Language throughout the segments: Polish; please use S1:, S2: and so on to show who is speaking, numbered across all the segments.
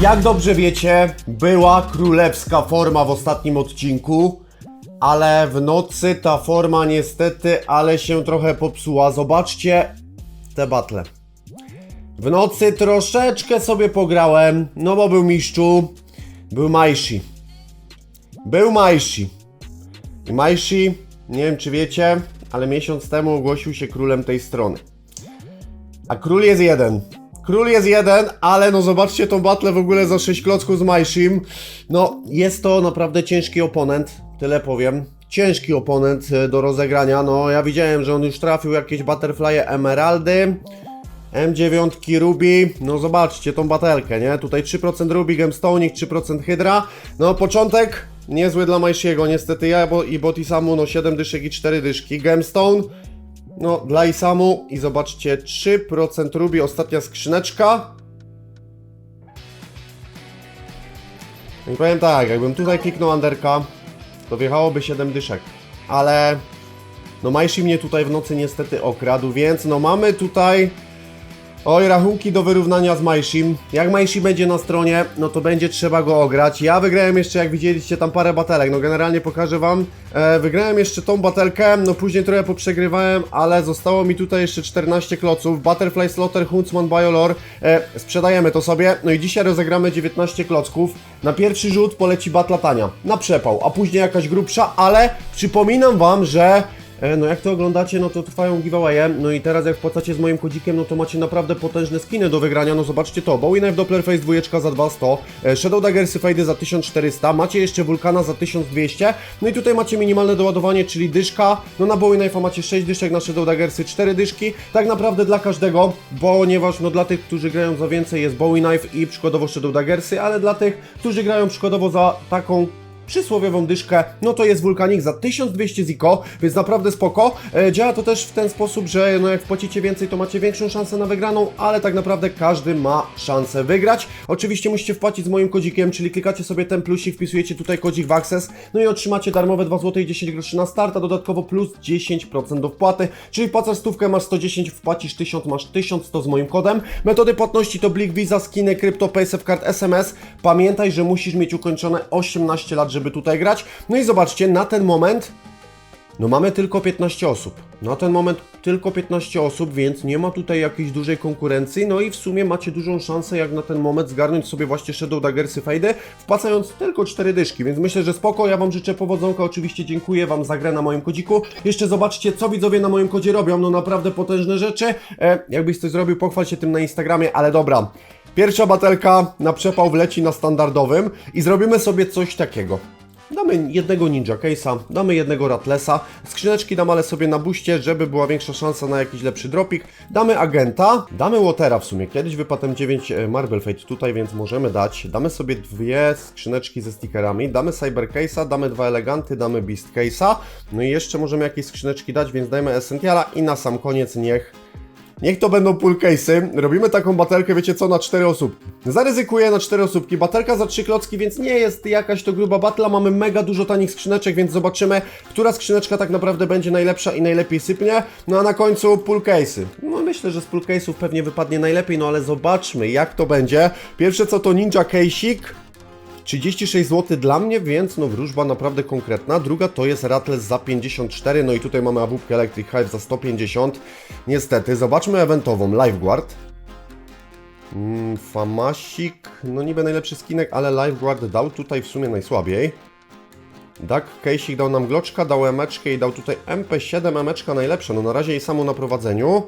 S1: Jak dobrze wiecie, była królewska forma w ostatnim odcinku, ale w nocy ta forma niestety, ale się trochę popsuła. Zobaczcie te battle. W nocy troszeczkę sobie pograłem, no bo był mistrzu, był Majshi. Był Majshi. I Majshi, nie wiem czy wiecie, ale miesiąc temu ogłosił się królem tej strony. A król jest jeden. Król jest jeden, ale no zobaczcie tą battle w ogóle za 6 klocków z Majshim. No, jest to naprawdę ciężki oponent, tyle powiem. Ciężki oponent e, do rozegrania. No, ja widziałem, że on już trafił jakieś butterfly emeraldy. M9 Ruby, no zobaczcie tą batelkę, nie? Tutaj 3% Ruby, Gemstoning, 3% Hydra. No początek niezły dla Majshiego, niestety ja bo, i Botisamu, no 7 dyszek i 4 dyszki. Gemstone, no dla Isamu i zobaczcie 3% Ruby, ostatnia skrzyneczka. I powiem tak, jakbym tutaj kliknął Anderka, to wjechałoby 7 dyszek, ale no Majshi mnie tutaj w nocy niestety okradł, więc no mamy tutaj Oj, rachunki do wyrównania z Majshim. Jak Majshi będzie na stronie, no to będzie trzeba go ograć. Ja wygrałem jeszcze, jak widzieliście, tam parę batelek. No generalnie pokażę wam. E, wygrałem jeszcze tą batelkę, no później trochę poprzegrywałem, ale zostało mi tutaj jeszcze 14 kloców. Butterfly Slaughter, Huntsman, Biolor. E, sprzedajemy to sobie. No i dzisiaj rozegramy 19 klocków. Na pierwszy rzut poleci bat latania. Na przepał, a później jakaś grubsza, ale przypominam wam, że No jak to oglądacie, no to trwają giveawaye, no i teraz jak wpłacacie z moim kodzikiem, no to macie naprawdę potężne skiny do wygrania, no zobaczcie to, Bowie Knife Doppler Face 2 za 200, e, Shadow Daggersy Fade za 1400, macie jeszcze Vulkana za 1200, no i tutaj macie minimalne doładowanie, czyli dyszka, no na Bowie Knife'a macie 6 dyszek, na Shadow Daggersy 4 dyszki, tak naprawdę dla każdego, ponieważ no dla tych, którzy grają za więcej jest Bowie Knife i przykładowo Shadow Daggersy, ale dla tych, którzy grają przykładowo za taką przysłowiową dyszkę, no to jest wulkanik za 1200 ziko, więc naprawdę spoko. E, działa to też w ten sposób, że no jak wpłacicie więcej, to macie większą szansę na wygraną, ale tak naprawdę każdy ma szansę wygrać. Oczywiście musicie wpłacić z moim kodzikiem, czyli klikacie sobie ten plusik, wpisujecie tutaj kodzik w Access, no i otrzymacie darmowe 2 zł i 10 groszy na start, a dodatkowo plus 10% do wpłaty, czyli wpłacasz stówkę, masz 110, wpłacisz 1000, masz 1100 z moim kodem. Metody płatności to Blik Visa, skiny, krypto, PaySafeCard, SMS. Pamiętaj, że musisz mieć ukończone 18 lat, żeby tutaj grać. No i zobaczcie, na ten moment no mamy tylko 15 osób. Na ten moment tylko 15 osób, więc nie ma tutaj jakiejś dużej konkurencji. No i w sumie macie dużą szansę jak na ten moment zgarnąć sobie właśnie Shadow Daggersy Fade, wpłacając tylko 4 dyszki, więc myślę, że spoko. Ja Wam życzę powodzonka, oczywiście dziękuję Wam za grę na moim kodziku. Jeszcze zobaczcie, co widzowie na moim kodzie robią, no naprawdę potężne rzeczy. E, jakbyś coś zrobił, pochwal się tym na Instagramie, ale dobra. Pierwsza batelka na przepał wleci na standardowym i zrobimy sobie coś takiego. Damy jednego Ninja Case'a, damy jednego Ratlesa, skrzyneczki dam ale sobie na buście, żeby była większa szansa na jakiś lepszy dropik. Damy Agenta, damy Watera w sumie, kiedyś wypadł 9 Marble Fate tutaj, więc możemy dać. Damy sobie dwie skrzyneczki ze stickerami, damy Cyber Case'a, damy dwa Eleganty, damy Beast Case'a, no i jeszcze możemy jakieś skrzyneczki dać, więc dajmy Essentiala i na sam koniec niech Niech to będą pull case'y. Robimy taką batelkę, wiecie co, na 4 osób. Zaryzykuję na 4 osóbki. Batelka za 3 klocki, więc nie jest jakaś to gruba batla. Mamy mega dużo tanich skrzyneczek, więc zobaczymy, która skrzyneczka tak naprawdę będzie najlepsza i najlepiej sypnie. No a na końcu pull case'y. No myślę, że z pull case'ów pewnie wypadnie najlepiej, no ale zobaczmy jak to będzie. Pierwsze co to Ninja Case'ik. 36 zł dla mnie, więc no wróżba naprawdę konkretna. Druga to jest Rattles za 54, no i tutaj mamy awupkę Electric Hive za 150. Niestety, zobaczmy eventową, Lifeguard. Mm, Famasik, no niby najlepszy skinek, ale Lifeguard dał tutaj w sumie najsłabiej. Duck Case'ik dał nam gloczka, dał emeczkę i dał tutaj MP7 emeczka najlepsza, no na razie jej samo na prowadzeniu.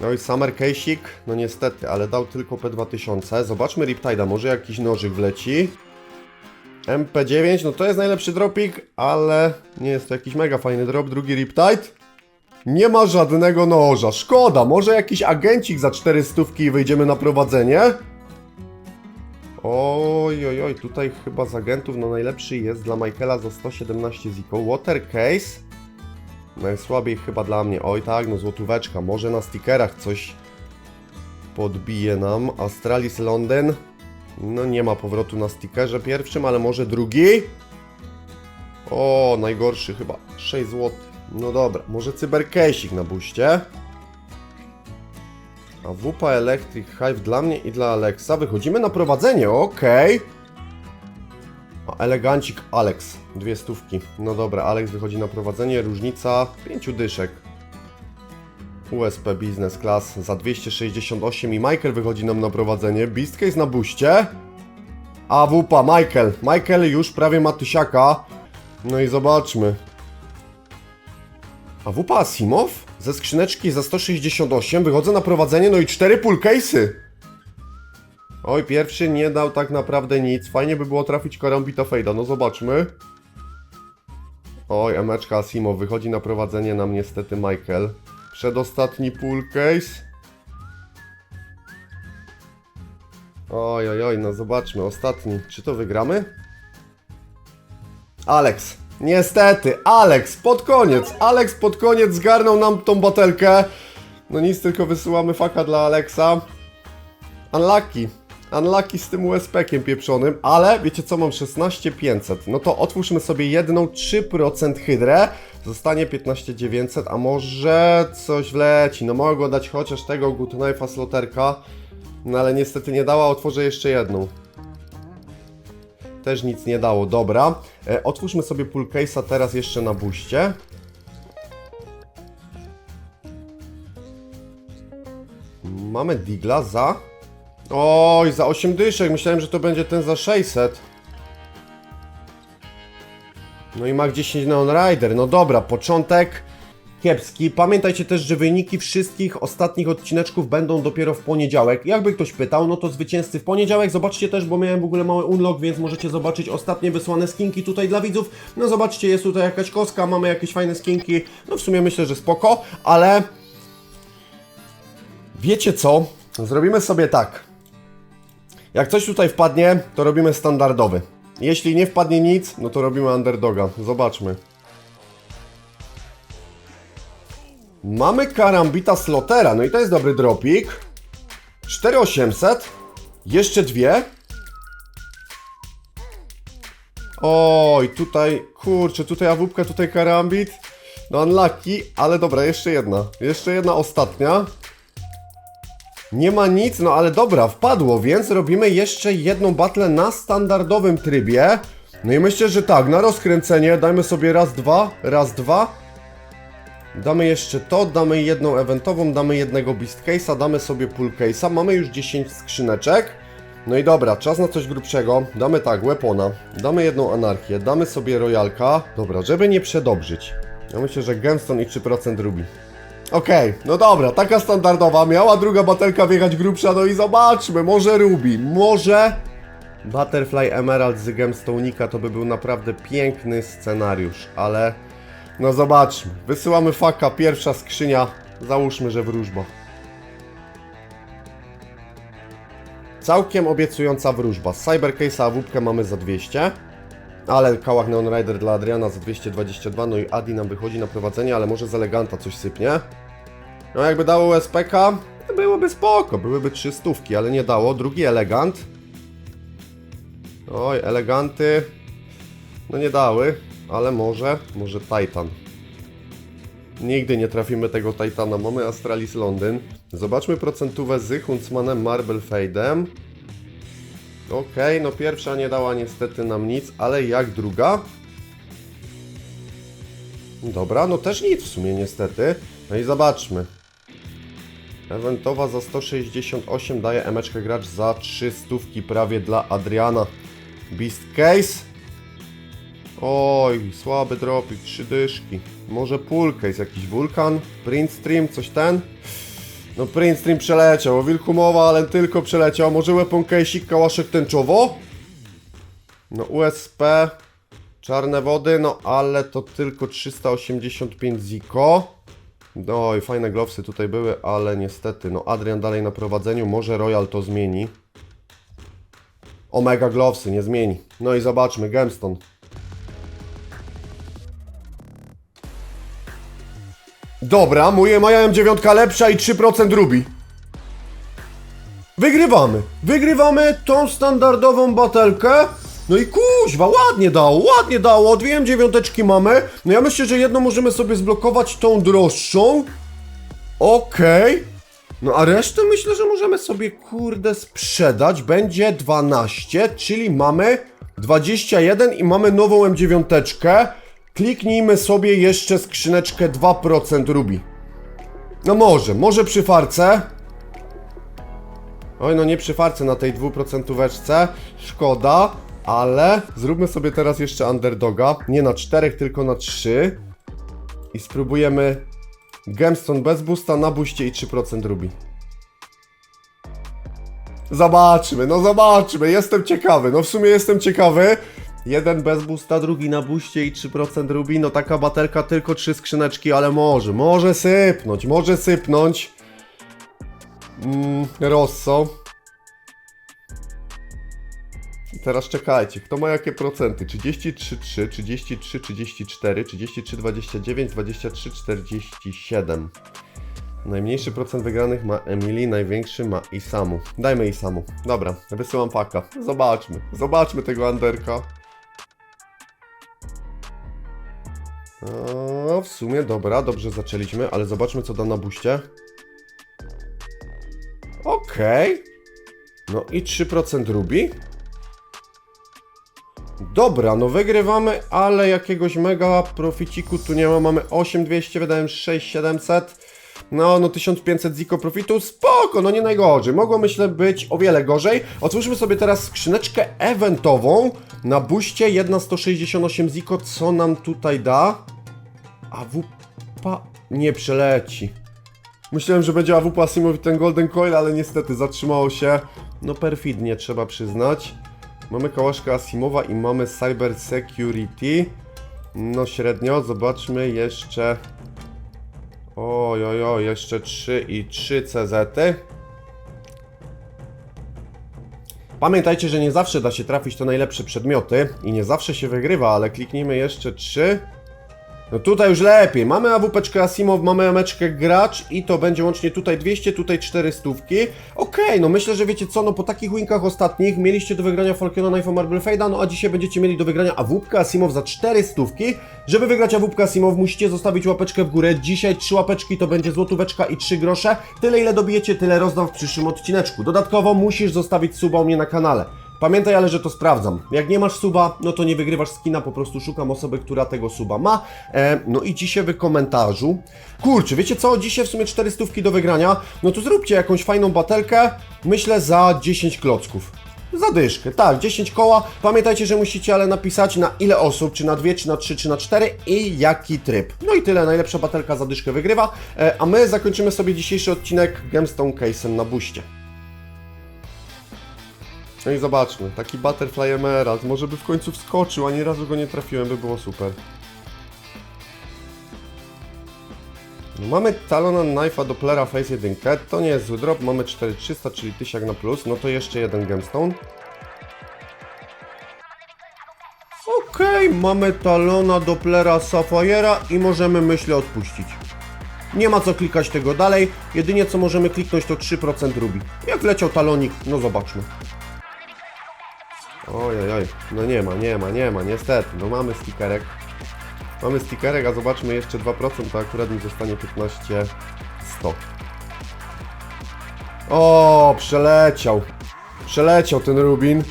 S1: No i Summer Case'ik, no niestety, ale dał tylko P2000. Zobaczmy Riptide'a, może jakiś nożyk wleci. MP9, no to jest najlepszy dropik, ale nie jest to jakiś mega fajny drop. Drugi Riptide. Nie ma żadnego noża, szkoda, może jakiś agencik za 400 i wyjdziemy na prowadzenie? Oj, oj, oj, tutaj chyba z agentów no najlepszy jest dla Michaela za 117 ziko. Water Case. Najsłabiej chyba dla mnie. Oj tak, no złotóweczka. Może na stickerach coś podbije nam. Astralis Londyn. No nie ma powrotu na stickerze pierwszym, ale może drugi? O, najgorszy chyba. 6 zł. No dobra, może cyberkesik na buście. A WP Electric Hive dla mnie i dla Alexa. Wychodzimy na prowadzenie, okej. A elegancik Alex, dwie stówki. No dobra, Alex wychodzi na prowadzenie, różnica pięciu dyszek. USP Business Class za 268 i Michael wychodzi nam na prowadzenie. Beastcase na buście. A wupa, Michael. Michael już prawie ma tysiaka. No i zobaczmy. A wupa Asimov? Ze skrzyneczki za 168 wychodzę na prowadzenie, no i cztery pull case'y. Oj, pierwszy nie dał tak naprawdę nic. Fajnie by było trafić Karambita Fejda, no zobaczmy. Oj, emeczka Asimov wychodzi na prowadzenie nam niestety Michael. Przedostatni pull case. Oj, oj, oj, no zobaczmy, ostatni. Czy to wygramy? Alex. Niestety, Alex, pod koniec. Alex pod koniec zgarnął nam tą batelkę. No nic, tylko wysyłamy faka dla Alexa. Unlucky. Unlucky z tym USP-kiem pieprzonym, ale wiecie co, mam 16500. No to otwórzmy sobie jedną 3% hydrę. Zostanie 15900, a może coś wleci. No mogło dać chociaż tego Good Knife'a sloterka. No ale niestety nie dała, otworzę jeszcze jedną. Też nic nie dało, dobra. E, otwórzmy sobie pull case'a teraz jeszcze na buście. Mamy Digla za... Oj, za 8 dyszek. Myślałem, że to będzie ten za 600. No i Mach 10 Neon Rider. No dobra, początek kiepski. Pamiętajcie też, że wyniki wszystkich ostatnich odcineczków będą dopiero w poniedziałek. Jakby ktoś pytał, no to zwycięzcy w poniedziałek. Zobaczcie też, bo miałem w ogóle mały unlock, więc możecie zobaczyć ostatnie wysłane skinki tutaj dla widzów. No zobaczcie, jest tutaj jakaś koska, mamy jakieś fajne skinki. No w sumie myślę, że spoko, ale... Wiecie co? Zrobimy sobie tak. Jak coś tutaj wpadnie, to robimy standardowy. Jeśli nie wpadnie nic, no to robimy underdoga. Zobaczmy. Mamy karambita slotera, no i to jest dobry dropik. 4800. Jeszcze dwie. Oj, tutaj, kurczę, tutaj awupka, tutaj karambit. No unlucky, ale dobra, jeszcze jedna. Jeszcze jedna ostatnia. Nie ma nic, no ale dobra, wpadło, więc robimy jeszcze jedną battle na standardowym trybie. No i myślę, że tak, na rozkręcenie dajmy sobie raz, dwa, raz, dwa. Damy jeszcze to, damy jedną eventową, damy jednego beast case'a, damy sobie pull case'a. Mamy już 10 skrzyneczek. No i dobra, czas na coś grubszego. Damy tak, weapona, damy jedną anarchię, damy sobie royalka. Dobra, żeby nie przedobrzyć. Ja myślę, że gemstone i 3% rubi. Okej, no dobra, taka standardowa. Miała druga batelka wjechać grubsza, no i zobaczmy, może Ruby, może Butterfly Emerald z Gemstone'ika to by był naprawdę piękny scenariusz, ale no zobaczmy. Wysyłamy faka, pierwsza skrzynia, załóżmy, że wróżba. Całkiem obiecująca wróżba. Z Cybercase'a awupkę mamy za 200. Ale kałach Neon Rider dla Adriana za 222, no i Adi nam wychodzi na prowadzenie, ale może z Eleganta coś sypnie. No jakby dało SPK, byłoby spoko, byłyby trzy stówki, ale nie dało. Drugi Elegant. Oj, Eleganty. No nie dały, ale może, może Titan. Nigdy nie trafimy tego Titana. Mamy Astralis Londyn. Zobaczmy procentówę z Huntsmanem Marble Fade'em. Okej, no pierwsza nie dała niestety nam nic, ale jak druga? Dobra, no też nic w sumie niestety. No i zobaczmy. Eventowa za 168 daje emeczkę gracz za 300 prawie dla Adriana. Beast Case. Oj, słaby dropik, trzy dyszki. Może pull case, jakiś wulkan, print stream, coś ten? No print stream przeleciał, wilku mowa, ale tylko przeleciał. Może weapon case'ik, kałaszek tęczowo? No USP, czarne wody, no ale to tylko 385 ziko. No i fajne glowsy tutaj były, ale niestety, no Adrian dalej na prowadzeniu, może Royal to zmieni. Omega Glovesy nie zmieni. No i zobaczmy, Gemstone. Dobra, moje moja M9 lepsza i 3% rubi. Wygrywamy. Wygrywamy tą standardową batelkę. No i kuźwa, ładnie dało, ładnie dało. Dwie M9 mamy. No ja myślę, że jedną możemy sobie zblokować tą droższą. Okej. No a resztę myślę, że możemy sobie kurde sprzedać. Będzie 12, czyli mamy 21 i mamy nową M9. Kliknijmy sobie jeszcze skrzyneczkę 2% rubi. No może, może przy farce. Oj, no nie przy farce na tej 2% weczce. Szkoda, ale zróbmy sobie teraz jeszcze underdoga. Nie na 4, tylko na 3. I spróbujemy Gemstone bez boosta na buście i 3% rubi. Zobaczmy, no zobaczmy, jestem ciekawy, no w sumie jestem ciekawy. Jeden bez boosta, drugi na buście i 3% rubi, no taka batelka tylko trzy skrzyneczki, ale może, może sypnąć, może sypnąć. Mm, Rosso. Teraz czekajcie, kto ma jakie procenty? 33,3, 33, 34, 33, 29, 23, 47. Najmniejszy procent wygranych ma Emily, największy ma Isamu. Dajmy Isamu. Dobra, wysyłam paka. Zobaczmy. Zobaczmy tego Anderka. O, w sumie dobra, dobrze zaczęliśmy, ale zobaczmy co da na buście. Okej. No i 3% rubi. Dobra, no wygrywamy, ale jakiegoś mega proficiku tu nie ma. Mamy 8200, wydałem 6700. No, no 1500 ziko profitu, spoko, no nie najgorzej. Mogło myślę być o wiele gorzej. Otwórzmy sobie teraz skrzyneczkę eventową na buście, jedna 168 ziko, co nam tutaj da? AWP nie przeleci. Myślałem, że będzie AWP Asimowi ten Golden Coil, ale niestety zatrzymało się. No perfidnie, trzeba przyznać. Mamy kałaszka Asimowa i mamy Cyber Security. No średnio, zobaczmy jeszcze... Oj, oj, oj, jeszcze 3 i 3 CZ. -y. Pamiętajcie, że nie zawsze da się trafić to najlepsze przedmioty i nie zawsze się wygrywa, ale kliknijmy jeszcze 3. No tutaj już lepiej. Mamy AWP Asimow, mamy ameczkę gracz i to będzie łącznie tutaj 200, tutaj 400. Okej, no myślę, że wiecie co, no po takich winkach ostatnich mieliście do wygrania Falcona Knife Marble Fade'a, no a dzisiaj będziecie mieli do wygrania AWP Asimow za 400. Żeby wygrać AWP Asimow musicie zostawić łapeczkę w górę. Dzisiaj 3 łapeczki to będzie złotóweczka i 3 grosze. Tyle ile dobijecie, tyle rozdam w przyszłym odcineczku. Dodatkowo musisz zostawić suba u mnie na kanale. Pamiętaj ale, że to sprawdzam. Jak nie masz suba, no to nie wygrywasz skina, po prostu szukam osoby, która tego suba ma. E, no i dzisiaj w komentarzu. Kurczę, wiecie co? Dzisiaj w sumie 400 do wygrania. No to zróbcie jakąś fajną batelkę. Myślę za 10 klocków. Zadyszkę, tak, 10 koła. Pamiętajcie, że musicie ale napisać na ile osób, czy na 2, czy na 3, czy na 4 i jaki tryb. No i tyle, najlepsza batelka zadyszkę wygrywa. E, a my zakończymy sobie dzisiejszy odcinek Gemstone Case'em na buście. No i zobaczmy, taki Butterfly Emerald, może by w końcu wskoczył, a nie razu go nie trafiłem, by było super. No mamy Talona Knife'a Dopplera Face 1, to nie jest zły drop, mamy 4300, czyli 1000 na plus, no to jeszcze jeden Gemstone. Okej, mamy Talona Dopplera Sapphira i możemy myślę odpuścić. Nie ma co klikać tego dalej, jedynie co możemy kliknąć to 3% rubi. Jak leciał talonik, no zobaczmy. No nie ma, nie ma, nie ma, niestety, no mamy stickerek. Mamy stickerek, a zobaczmy jeszcze 2%, to akurat mi zostanie 15 100. O, przeleciał. Przeleciał ten Rubin.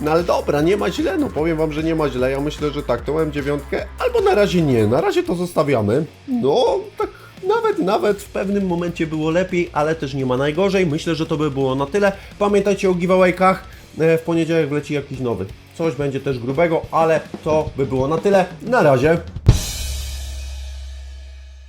S1: No ale dobra, nie ma źle, no powiem wam, że nie ma źle. Ja myślę, że tak, tą M9, albo na razie nie, na razie to zostawiamy. No, tak nawet, nawet w pewnym momencie było lepiej, ale też nie ma najgorzej. Myślę, że to by było na tyle. Pamiętajcie o giveawaykach. E, W poniedziałek wleci jakiś nowy. Coś będzie też grubego, ale to by było na tyle. Na razie.